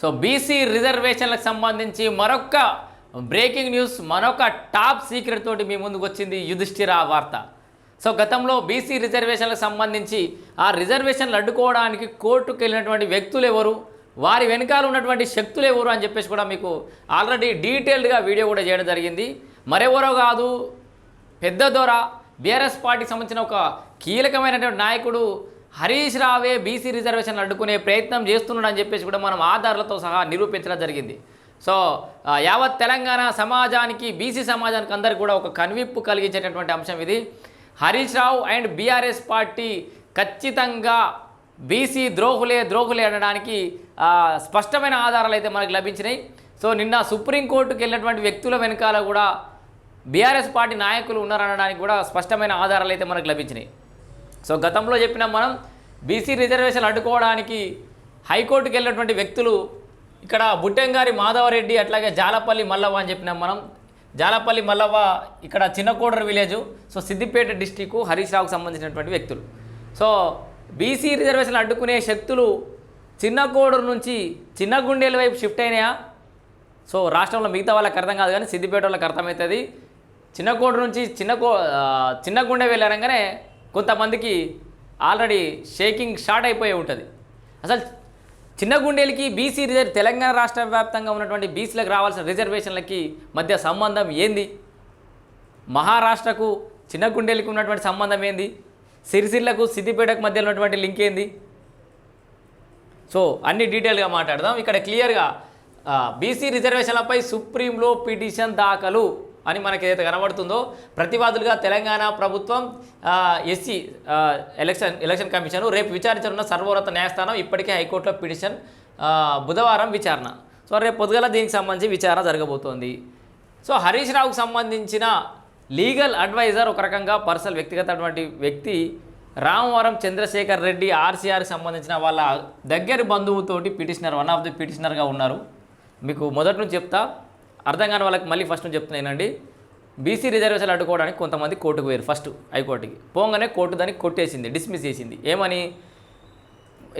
So BC రిజర్వేషన్లకు సంబంధించి మరొక బ్రేకింగ్ న్యూస్ మరొక టాప్ సీక్రెట్ తోటి మీ ముందుకు వచ్చింది యుధిష్ఠిర వార్త. సో గతంలో బీసీ రిజర్వేషన్లకు సంబంధించి ఆ రిజర్వేషన్లు అడ్డుకోవడానికి కోర్టుకు వెళ్ళినటువంటి వ్యక్తులు ఎవరు? వారి వెనకాల ఉన్నటువంటి శక్తులు ఎవరు అని చెప్పేసి కూడా మీకు ఆల్రెడీ డీటెయిల్డ్గా వీడియో కూడా చేయడం జరిగింది. మరెవరో కాదు పెద్ద దొర బీఆర్ఎస్ పార్టీకి సంబంధించిన ఒక కీలకమైనటువంటి నాయకుడు హరీష్ రావే బీసీ రిజర్వేషన్లు అడ్డుకునే ప్రయత్నం చేస్తున్నాడని చెప్పేసి కూడా మనం ఆధారాలతో సహా నిరూపించడం జరిగింది. సో యావత్ తెలంగాణ సమాజానికి బీసీ సమాజానికి అందరికీ కూడా ఒక కనువిప్పు కలిగించేటటువంటి అంశం ఇది. Harish Rao and BRS party ఖచ్చితంగా బీసీ ద్రోహులే ద్రోహులే అనడానికి స్పష్టమైన ఆధారాలు అయితే మనకు లభించినాయి. సో నిన్న సుప్రీంకోర్టుకు వెళ్ళినటువంటి వ్యక్తుల వెనకాల కూడా బీఆర్ఎస్ పార్టీ నాయకులు ఉన్నారనడానికి కూడా స్పష్టమైన ఆధారాలు అయితే మనకు లభించినాయి. సో గతంలో చెప్పిన మనం బీసీ రిజర్వేషన్ అడ్డుకోవడానికి హైకోర్టుకు వెళ్ళినటువంటి వ్యక్తులు ఇక్కడ బుట్టెంగారి మాధవరెడ్డి అట్లాగే జాలపల్లి మల్లవ్వ అని చెప్పినాం మనం. జాలపల్లి మల్లవ్వ ఇక్కడ Chinnakodur village. So Siddipet district Harish రావుకు సంబంధించినటువంటి వ్యక్తులు. సో బీసీ రిజర్వేషన్ అడ్డుకునే శక్తులు చిన్నకోడూరు నుంచి చిన్న గుండెల వైపు షిఫ్ట్ అయినాయా? సో రాష్ట్రంలో మిగతా వాళ్ళకి అర్థం కాదు కానీ సిద్దిపేట వాళ్ళకి అర్థమవుతుంది. చిన్నకోట నుంచి చిన్న కో చిన్న గుండె వెళ్ళారంగానే కొంతమందికి ఆల్రెడీ షేకింగ్ షార్ట్ అయిపోయి ఉంటుంది. అసలు చిన్న గుండెలకి బీసీ రిజర్వ్ తెలంగాణ రాష్ట్ర వ్యాప్తంగా ఉన్నటువంటి బీసీలకు రావాల్సిన రిజర్వేషన్లకి మధ్య సంబంధం ఏంది? మహారాష్ట్రకు చిన్న గుండెలకి ఉన్నటువంటి సంబంధం ఏంది? సిరిసిల్లకు సిద్దిపేటకు మధ్య ఉన్నటువంటి లింక్ ఏంది? సో అన్ని డీటెయిల్గా మాట్లాడదాం. ఇక్కడ క్లియర్గా బీసీ రిజర్వేషన్లపై సుప్రీంలో పిటిషన్ దాఖలు. అని మనకి ఏదైతే కనబడుతుందో ప్రతివాదులుగా తెలంగాణ ప్రభుత్వం ఎస్సీ ఎలక్షన్ ఎలక్షన్ కమిషన్ రేపు విచారించనున్న సర్వోన్నత న్యాయస్థానం ఇప్పటికే హైకోర్టులో పిటిషన్ బుధవారం విచారణ. సో రేపు పొద్దుగల దీనికి సంబంధించి విచారణ జరగబోతోంది. సో హరీష్ రావుకు సంబంధించిన లీగల్ అడ్వైజర్ ఒక రకంగా పర్సనల్ వ్యక్తిగతటువంటి వ్యక్తి రామవరం చంద్రశేఖర్ రెడ్డి ఆర్సీఆర్కి సంబంధించిన వాళ్ళ దగ్గర బంధువుతోటి పిటిషనర్ వన్ ఆఫ్ ది పిటిషనర్గా ఉన్నారు. మీకు మొదటి నుంచి చెప్తా అర్థం కాని వాళ్ళకి మళ్ళీ ఫస్ట్ నుంచి చెప్తున్నానండి బీసీ రిజర్వేషన్లు అడ్డుకోవడానికి కొంతమంది కోర్టుకు పోయారు ఫస్ట్ హైకోర్టుకి. పోగానే కోర్టు దానికి కొట్టేసింది డిస్మిస్ చేసింది. ఏమని?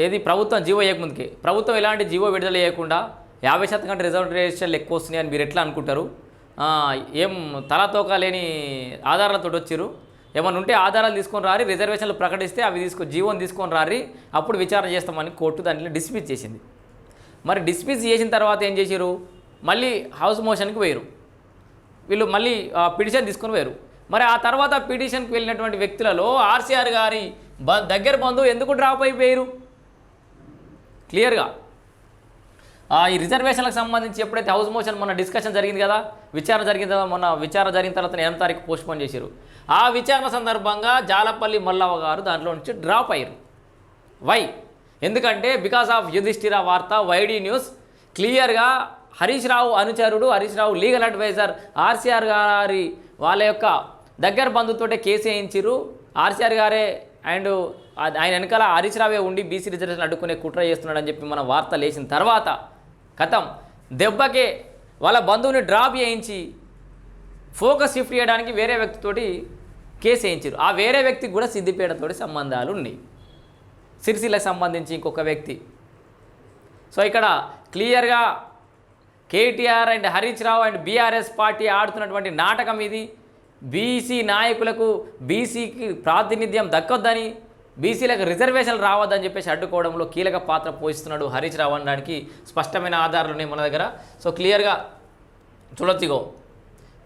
ఏది? ప్రభుత్వం జీవో వేయకముందుకే ప్రభుత్వం ఎలాంటి జీవో విడుదల చేయకుండా యాభై శాతం కంటే రిజర్వేషన్లు ఎక్కువ వస్తున్నాయి అని మీరు ఎట్లా అనుకుంటారు? ఏం తలాతోక లేని ఆధారాలతో వచ్చారు? ఏమన్నా ఉంటే ఆధారాలు తీసుకొని రారి రిజర్వేషన్లు ప్రకటిస్తే అవి తీసుకో జీవోని తీసుకొని రారి అప్పుడు విచారణ చేస్తామని కోర్టు దాంట్లో డిస్మిస్ చేసింది. మరి డిస్మిస్ చేసిన తర్వాత ఏం చేశారు మళ్ళీ హౌస్ మోషన్కి పోయారు వీళ్ళు మళ్ళీ ఆ, పిటిషన్ తీసుకొని పోయారు మరి ఆ తర్వాత పిటిషన్కి వెళ్ళినటువంటి వ్యక్తులలో ఆర్సీఆర్ గారి బ దగ్గర బంధువు ఎందుకు డ్రాప్ అయిపోయారు క్లియర్గా. ఆ, ఈ రిజర్వేషన్లకు సంబంధించి ఎప్పుడైతే హౌస్ మోషన్ మొన్న డిస్కషన్ జరిగింది కదా విచారణ జరిగింది తర్వాత మొన్న విచారణ జరిగిన తర్వాత ఎనిమిది తారీఖు పోస్ట్పోన్ చేశారు ఆ విచారణ సందర్భంగా జాలపల్లి మల్లవ్వ గారు దాంట్లో నుంచి డ్రాప్ అయ్యారు వై? ఎందుకంటే బికాస్ ఆఫ్ యుధిష్ఠిర వార్త వైడీ న్యూస్ క్లియర్గా హరీష్ రావు అనుచరుడు Harish Rao legal advisor RCR గారి వాళ్ళ యొక్క దగ్గర బంధుతోటే కేసు వేయించారు ఆర్సీఆర్ గారే అండ్ ఆయన వెనకాల హరీష్ రావే ఉండి బీసీ రిజర్వేషన్ అడ్డుకునే కుట్ర చేస్తున్నాడని చెప్పి మన వార్త లేచిన తర్వాత కథం దెబ్బకే వాళ్ళ బంధువుని డ్రాప్ చేయించి ఫోకస్ షిఫ్ట్ చేయడానికి వేరే వ్యక్తితోటి కేసు వేయించారు ఆ వేరే వ్యక్తికి కూడా సిద్దిపేటతోటి సంబంధాలు ఉన్నాయి. సిరిసిల్లకు సంబంధించి ఇంకొక వ్యక్తి. సో ఇక్కడ క్లియర్గా KTR and Harish Rao and BRS party ఆడుతున్నటువంటి నాటకం ఇది. బీసీ నాయకులకు బీసీకి ప్రాతినిధ్యం దక్కొద్దని బీసీలకు రిజర్వేషన్లు రావద్దని చెప్పేసి అడ్డుకోవడంలో కీలక పాత్ర పోషిస్తున్నాడు హరీష్ రావు అనడానికి స్పష్టమైన ఆధారాలు ఉన్నాయి మన దగ్గర. సో క్లియర్గా చూడొచ్చుగో.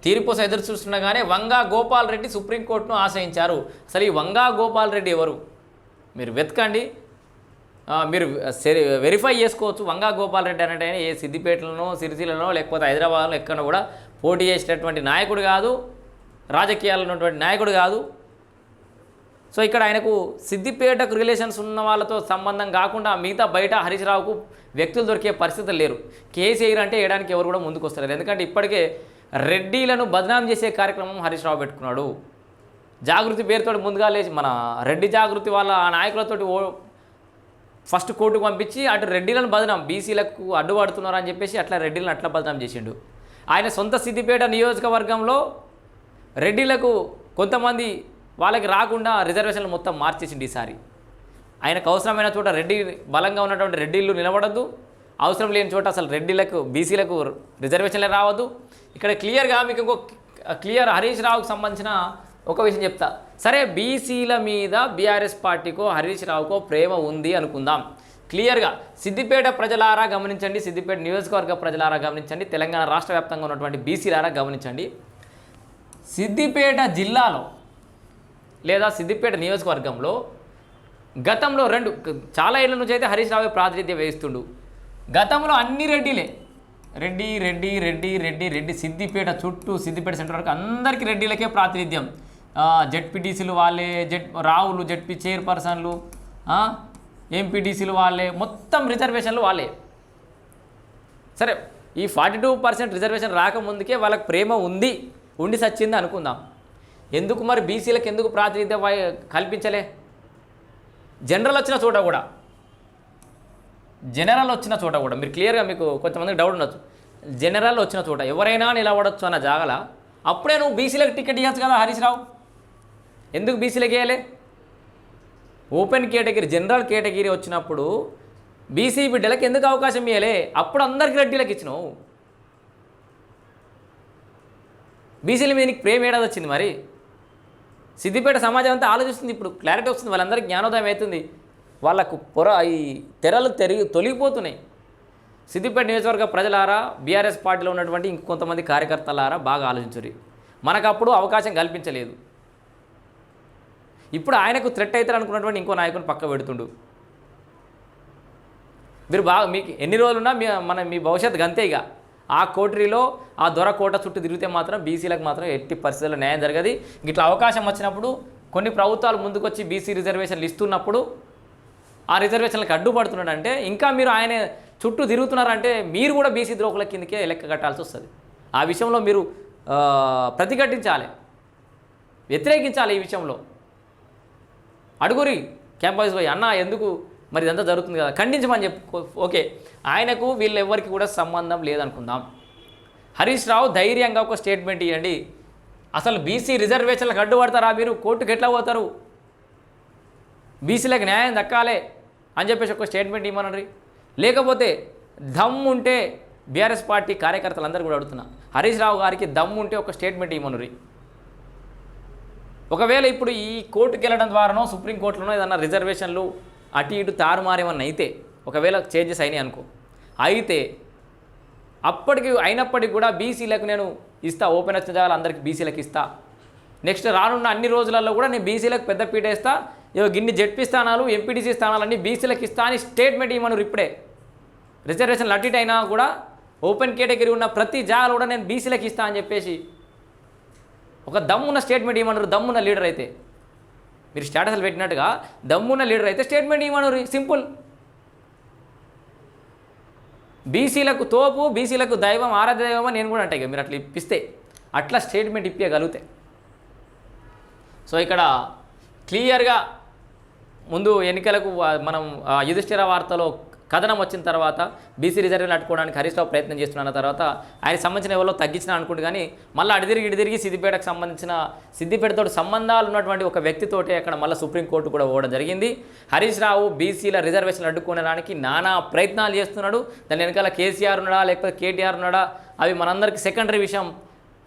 తీర్పు కోసం ఎదురు చూస్తుండగానే వంగా గోపాల్ రెడ్డి సుప్రీంకోర్టును ఆశ్రయించారు. అసలు ఈ వంగా గోపాల్ రెడ్డి ఎవరు? మీరు వెతకండి. మీరు సెరి- వెరిఫై చేసుకోవచ్చు వంగా గోపాలరెడ్డి రెడ్డి అంటే ఆయన ఏ సిద్దిపేటలోనో సిరిసిల్లలో లేకపోతే హైదరాబాద్లో ఎక్కడ కూడా పోటీ చేసేటటువంటి నాయకుడు కాదు రాజకీయాల్లో ఉన్నటువంటి నాయకుడు కాదు. సో ఇక్కడ ఆయనకు సిద్దిపేటకు రిలేషన్స్ ఉన్న వాళ్ళతో సంబంధం కాకుండా మిగతా బయట హరీష్ రావుకు వ్యక్తులు దొరికే పరిస్థితులు లేరు. కేసీఆర్ అంటే వేయడానికి ఎవరు కూడా ముందుకు వస్తారు ఎందుకంటే ఇప్పటికే రెడ్డిలను బదనాం చేసే కార్యక్రమం హరీష్ రావు పెట్టుకున్నాడు. జాగృతి పేరుతో ముందుగా లేచి మన రెడ్డి జాగృతి వాళ్ళ ఆ నాయకులతోటి ఓ ఫస్ట్ కోర్టుకు పంపించి అటు రెడ్డిలను బదనాం బీసీలకు అడ్డుపడుతున్నారని చెప్పేసి అట్లా రెడ్డిలను అట్లా బదనాం చేసిండు. ఆయన సొంత సిద్దిపేట నియోజకవర్గంలో రెడ్డిలకు కొంతమంది వాళ్ళకి రాకుండా రిజర్వేషన్లు మొత్తం మార్చేసిండు ఈసారి. ఆయనకు అవసరమైన చోట రెడ్డి బలంగా ఉన్నటువంటి రెడ్డిళ్ళు నిలబడద్దు. అవసరం లేని చోట అసలు రెడ్డిలకు బీసీలకు రిజర్వేషన్లే రావద్దు. ఇక్కడ క్లియర్గా మీకు ఇంకో క్లియర్ హరీష్ రావుకు సంబంధించిన ఒక విషయం చెప్తా. సరే బీసీల మీద బీఆర్ఎస్ పార్టీకో హరీష్ రావుకో ప్రేమ ఉంది అనుకుందాం. క్లియర్గా సిద్దిపేట ప్రజలారా గమనించండి సిద్దిపేట నియోజకవర్గ ప్రజలారా గమనించండి తెలంగాణ రాష్ట్ర వ్యాప్తంగా ఉన్నటువంటి బీసీలారా గమనించండి. సిద్దిపేట జిల్లాలో లేదా సిద్దిపేట నియోజకవర్గంలో గతంలో రెండు చాలా ఏళ్ళ నుంచి అయితే హరీష్ రావు ప్రాతినిధ్యం వహిస్తుండు. గతంలో అన్ని రెడ్డిలే. రెడ్డి రెడ్డి రెడ్డి రెడ్డి రెడ్డి సిద్దిపేట చుట్టూ సిద్దిపేట సెంటర్ వరకు అందరికీ రెడ్డిలకే ప్రాతినిధ్యం. జెడ్పీటీసీలు వాళ్ళే జెడ్ రావులు జెడ్పీ చైర్పర్సన్లు ఎంపీటీసీలు వాళ్ళే మొత్తం రిజర్వేషన్లు వాళ్ళే. సరే ఈ ఫార్టీ టూ పర్సెంట్ రిజర్వేషన్ రాకముందుకే వాళ్ళకి ప్రేమ ఉంది ఉండి సచ్చింది అనుకుందాం. ఎందుకు మరి బీసీలకు ఎందుకు ప్రాతినిధ్యం కల్పించలే? జనరల్ వచ్చిన చోట కూడా. జనరల్ వచ్చిన చోట కూడా. మీరు క్లియర్గా మీకు కొంతమందికి డౌట్ ఉండొచ్చు. జనరల్ వచ్చిన చోట ఎవరైనా నిలబడొచ్చు అన్న జాగల అప్పుడే నువ్వు బీసీలకు టికెట్ ఇవ్వచ్చు కదా హరీష్ రావు. ఎందుకు బీసీలకు వేయాలి? ఓపెన్ కేటగిరీ జనరల్ కేటగిరీ వచ్చినప్పుడు బీసీ బిడ్డలకు ఎందుకు అవకాశం ఇవ్వలే అప్పుడు అందరికి రెడ్డిలకు ఇచ్చినావు. బీసీల మీద నీకు ప్రేమ ఏడాది వచ్చింది మరి. సిద్దిపేట సమాజం అంతా ఆలోచిస్తుంది ఇప్పుడు. క్లారిటీ వస్తుంది వాళ్ళందరికీ జ్ఞానోదయం అవుతుంది. వాళ్ళకు పొర ఈ తెరలు తెరిగి తొలగిపోతున్నాయి. సిద్దిపేట నియోజకవర్గ ప్రజలారా బీఆర్ఎస్ పార్టీలో ఉన్నటువంటి ఇంకొంతమంది కార్యకర్తలారా బాగా ఆలోచించరు మనకు అప్పుడు అవకాశం కల్పించలేదు. ఇప్పుడు ఆయనకు థ్రెట్ అవుతారు అనుకున్నటువంటి ఇంకో నాయకుని పక్క పెడుతుండు. మీరు బాగా మీకు ఎన్ని రోజులున్నా మీ మన మీ భవిష్యత్తు గంతే ఇక. ఆ కోటరీలో ఆ దొర కోట చుట్టూ తిరిగితే మాత్రం బీసీలకు మాత్రం ఎట్టి పరిస్థితుల్లో న్యాయం జరగదు. ఇట్లా అవకాశం వచ్చినప్పుడు కొన్ని ప్రభుత్వాలు ముందుకొచ్చి బీసీ రిజర్వేషన్లు ఇస్తున్నప్పుడు ఆ రిజర్వేషన్లకు అడ్డుపడుతున్నాడంటే ఇంకా మీరు ఆయన చుట్టూ తిరుగుతున్నారంటే మీరు కూడా బీసీ ద్రోహుల కిందకే లెక్క కట్టాల్సి వస్తుంది. ఆ విషయంలో మీరు ప్రతిఘటించాలి. వ్యతిరేకించాలి ఈ విషయంలో. అడుగురి క్యాంపస్ పోయి అన్న ఎందుకు? మరి ఇదంతా జరుగుతుంది కదా ఖండించమని చెప్పు ఓకే. ఆయనకు వీళ్ళు ఎవరికి కూడా సంబంధం లేదనుకుందాం. హరీష్ రావు ధైర్యంగా ఒక స్టేట్మెంట్ ఇవ్వండి అసలు బీసీ రిజర్వేషన్లకు అడ్డుపడతారా మీరు? కోర్టుకు ఎట్లా పోతారు? బీసీలకు న్యాయం దక్కాలే అని చెప్పేసి ఒక స్టేట్మెంట్ ఇవ్వమనండి లేకపోతే దమ్ ఉంటే బీఆర్ఎస్ పార్టీ కార్యకర్తలందరూ కూడా అడుగుతున్నా. హరీష్ రావు గారికి దమ్ ఉంటే ఒక స్టేట్మెంట్ ఇవ్వమనురి ఒకవేళ ఇప్పుడు ఈ కోర్టుకి వెళ్ళడం ద్వారానో సుప్రీంకోర్టులోనో ఏదన్నా రిజర్వేషన్లు అటు ఇటు తారుమారేమన్నా అయితే ఒకవేళ చేంజెస్ అయినాయి అనుకో అయితే అప్పటికి అయినప్పటికీ కూడా బీసీలకు నేను ఇస్తా ఓపెన్ వచ్చిన జాగాలు అందరికి బీసీలకు ఇస్తా. నెక్స్ట్ రానున్న అన్ని రోజులలో కూడా నేను బీసీలకు పెద్ద పీట ఇస్తా గిన్ని జడ్పీ స్థానాలు ఎంపీటీసీ స్థానాలన్నీ బీసీలకు ఇస్తా అని స్టేట్మెంట్ ఇవ్వమన్నారు ఇప్పుడే. రిజర్వేషన్ అటు ఇటు అయినా కూడా ఓపెన్ కేటగిరీ ఉన్న ప్రతి జాగాలు కూడా నేను బీసీలకు ఇస్తా అని చెప్పేసి ఒక దమ్మున్న స్టేట్మెంట్ ఇవ్వమన్నారు దమ్మున్న లీడర్ అయితే. మీరు స్టేటస్లు పెట్టినట్టుగా దమ్మున్న లీడర్ అయితే స్టేట్మెంట్ ఇవ్వమన్నారు సింపుల్ బీసీలకు తోపు బీసీలకు దైవం ఆరాధ్య దైవం అని నేను కూడా అంటాయి మీరు అట్లా ఇప్పిస్తే అట్లా స్టేట్మెంట్ ఇప్పగలిగితే సో ఇక్కడ క్లియర్గా ముందు ఎన్నికలకు మనం యుధిష్ఠిర వార్తలో కథనం వచ్చిన తర్వాత బీసీ రిజర్వేలు అట్టుకోవడానికి హరీష్ రావు ప్రయత్నం చేస్తున్న తర్వాత ఆయన సంబంధించిన ఎవరో తగ్గించిన అనుకుంటు కానీ మళ్ళీ అడిదిరిగి ఇడిదిరిగి సిద్దిపేటకు సంబంధించిన సిద్దిపేటతో సంబంధాలు ఉన్నటువంటి ఒక వ్యక్తితోటే అక్కడ మళ్ళీ సుప్రీంకోర్టు కూడా పోవడం జరిగింది. హరీష్ రావు బీసీల రిజర్వేషన్లు అడ్డుకోవడానికి నానా ప్రయత్నాలు చేస్తున్నాడు. దాని వెనకాల కేసీఆర్ ఉన్నాడా లేకపోతే కేటీఆర్ ఉన్నాడా అవి మనందరికీ సెకండరీ విషయం.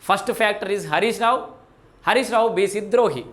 First factor is Harish Rao Harish Rao BC ద్రోహి.